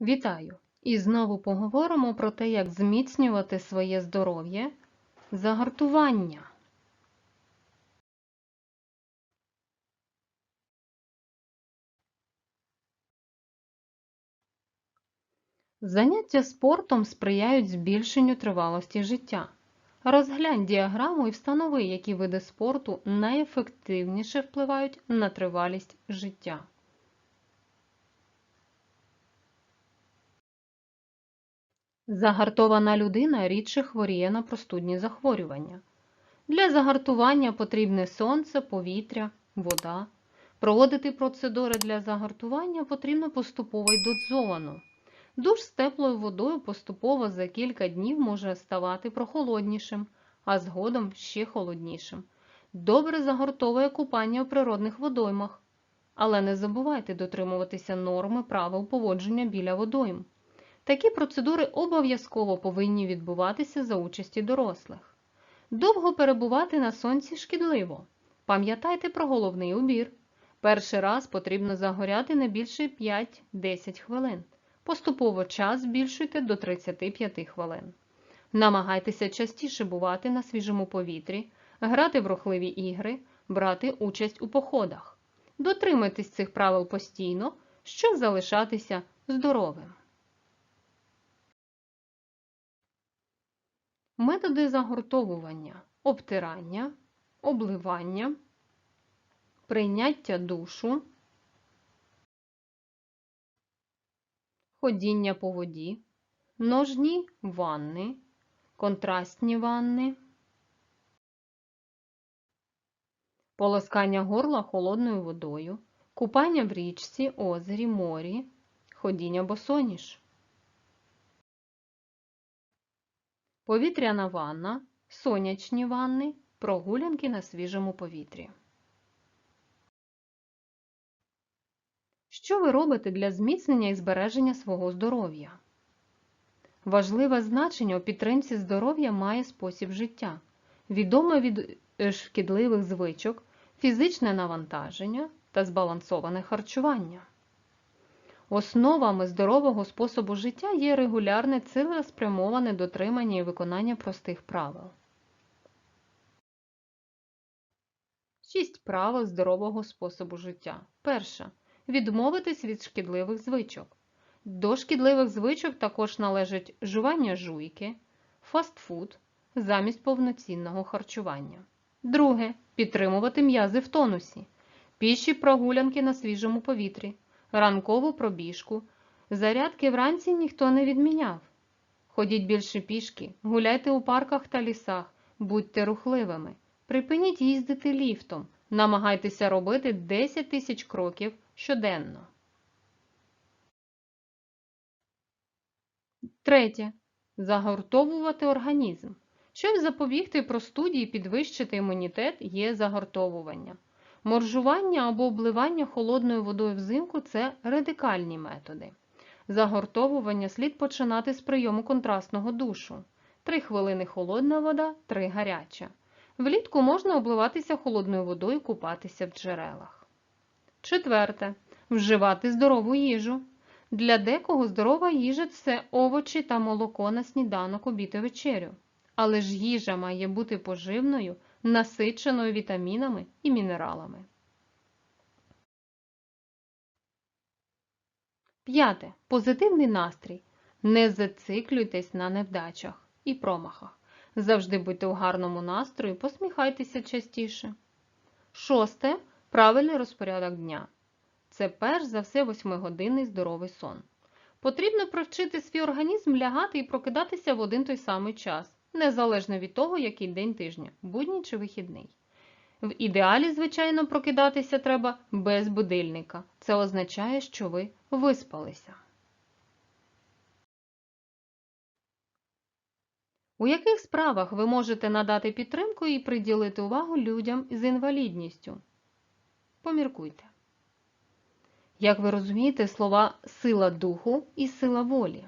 Вітаю! І знову поговоримо про те, як зміцнювати своє здоров'я, загартування. Заняття спортом сприяють збільшенню тривалості життя. Розглянь діаграму і встанови, які види спорту найефективніше впливають на тривалість життя. Загартована людина рідше хворіє на простудні захворювання. Для загартування потрібне сонце, повітря, вода. Проводити процедури для загартування потрібно поступово й дозовано. Душ з теплою водою поступово за кілька днів може ставати прохолоднішим, а згодом ще холоднішим. Добре загортовує купання у природних водоймах. Але не забувайте дотримуватися норми правил поводження біля водойм. Такі процедури обов'язково повинні відбуватися за участі дорослих. Довго перебувати на сонці шкідливо. Пам'ятайте про головний убір. Перший раз потрібно загоряти не більше 5-10 хвилин. Поступово час збільшуйте до 35 хвилин. Намагайтеся частіше бувати на свіжому повітрі, грати в рухливі ігри, брати участь у походах. Дотримайтесь цих правил постійно, щоб залишатися здоровим. Методи загортовування, обтирання, обливання, прийняття душу, ходіння по воді, ножні ванни, контрастні ванни, полоскання горла холодною водою, купання в річці, озері, морі, ходіння босоніж. Повітряна ванна, сонячні ванни, прогулянки на свіжому повітрі. Що ви робите для зміцнення і збереження свого здоров'я? Важливе значення у підтримці здоров'я має спосіб життя, відоме від шкідливих звичок, фізичне навантаження та збалансоване харчування. Основами здорового способу життя є регулярне цілеспрямоване дотримання і виконання простих правил. Шість правил здорового способу життя. Перше. Відмовитись від шкідливих звичок. До шкідливих звичок також належать жування жуйки, фастфуд замість повноцінного харчування. Друге. Підтримувати м'язи в тонусі. Піші прогулянки на свіжому повітрі ранкову пробіжку. Зарядки вранці ніхто не відміняв. Ходіть більше пішки, гуляйте у парках та лісах, будьте рухливими. Припиніть їздити ліфтом, намагайтеся робити 10 тисяч кроків щоденно. Третє. Загортовувати організм. Щоб запобігти простуді і підвищити імунітет, є загортовування. Моржування або обливання холодною водою взимку це радикальні методи. Загортовування слід починати з прийому контрастного душу. 3 хвилини холодна вода, 3 гаряча. Влітку можна обливатися холодною водою купатися в джерелах. Четверте. Вживати здорову їжу. Для декого здорова їжа це овочі та молоко на сніданок обід і вечерю. Але ж їжа має бути поживною насиченою вітамінами і мінералами. П'яте. Позитивний настрій. Не зациклюйтесь на невдачах і промахах. Завжди будьте у гарному настрої, посміхайтеся частіше. Шосте. Правильний розпорядок дня. Це перш за все восьмигодинний здоровий сон. Потрібно привчити свій організм лягати і прокидатися в один той самий час незалежно від того, який день тижня, будній чи вихідний. В ідеалі, звичайно, прокидатися треба без будильника. Це означає, що ви виспалися. У яких справах ви можете надати підтримку і приділити увагу людям з інвалідністю? Поміркуйте. Як ви розумієте, слова сила духу і сила волі.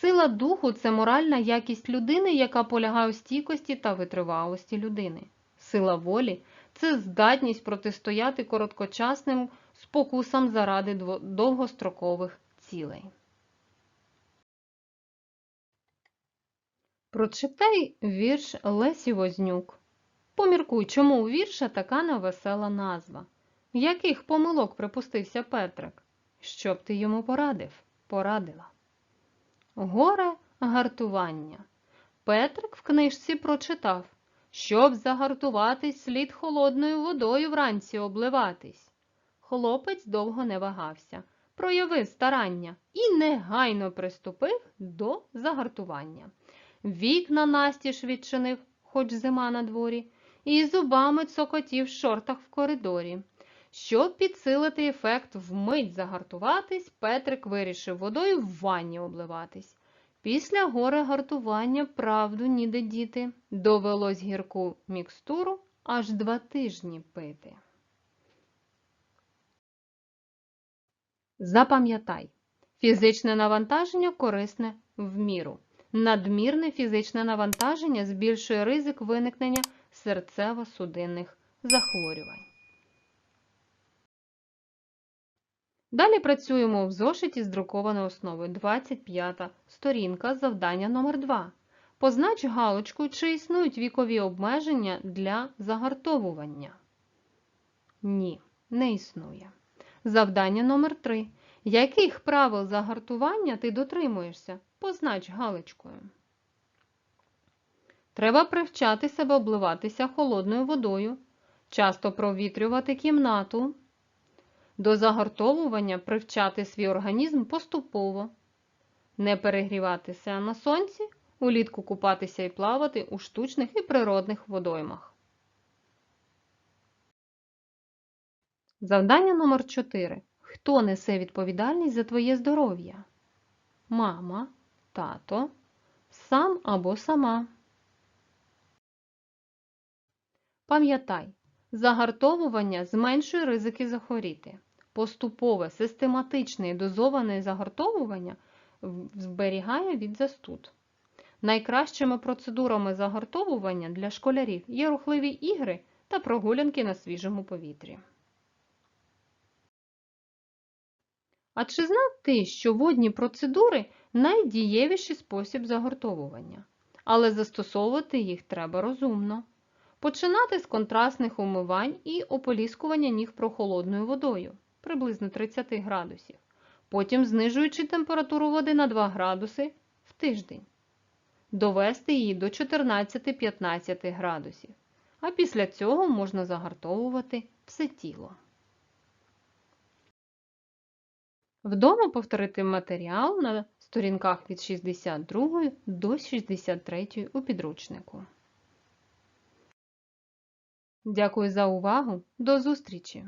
Сила духу це моральна якість людини, яка полягає у стійкості та витривалості людини. Сила волі це здатність протистояти короткочасним спокусам заради довгострокових цілей. Прочитай вірш Лесі Вознюк. Поміркуй, чому у вірша така невесела назва. Яких помилок припустився Петрик? Що б ти йому порадив? Порадила. Горе гартування. Петрик в книжці прочитав, щоб загартуватись, слід холодною водою вранці обливатись. Хлопець довго не вагався, проявив старання і негайно приступив до загартування. Вікна настіж відчинив, хоч зима на дворі, і зубами цокотів в шортах в коридорі. Щоб підсилити ефект вмить загартуватись, Петрик вирішив водою в ванні обливатись. Після горе гартування правду ніде діти. Довелось гірку мікстуру аж два тижні пити. Запам'ятай, фізичне навантаження корисне в міру. Надмірне фізичне навантаження збільшує ризик виникнення серцево-судинних захворювань. Далі працюємо в зошиті з друкованою основою 25 сторінка завдання номер 2 Познач галочкою, чи існують вікові обмеження для загартовування. Ні, не існує. Завдання номер 3 Яких правил загартування ти дотримуєшся? Познач галочкою. Треба привчати себе обливатися холодною водою, часто провітрювати кімнату. До загартовування привчати свій організм поступово, не перегріватися на сонці, улітку купатися і плавати у штучних і природних водоймах. Завдання номер 4. Хто несе відповідальність за твоє здоров'я? Мама, тато, сам або сама. Пам'ятай, загартовування зменшує ризики захворіти. Поступове, систематичне і дозоване загартовування зберігає від застуд. Найкращими процедурами загартовування для школярів є рухливі ігри та прогулянки на свіжому повітрі. А чи знав ти, що водні процедури найдієвіший спосіб загортовування, але застосовувати їх треба розумно. Починати з контрастних умивань і ополіскування ніг прохолодною водою приблизно 30 градусів, потім знижуючи температуру води на 2 градуси в тиждень, довести її до 14-15 градусів, а після цього можна загартовувати все тіло. Вдома повторити матеріал на сторінках від 62 до 63 у підручнику. Дякую за увагу. До зустрічі!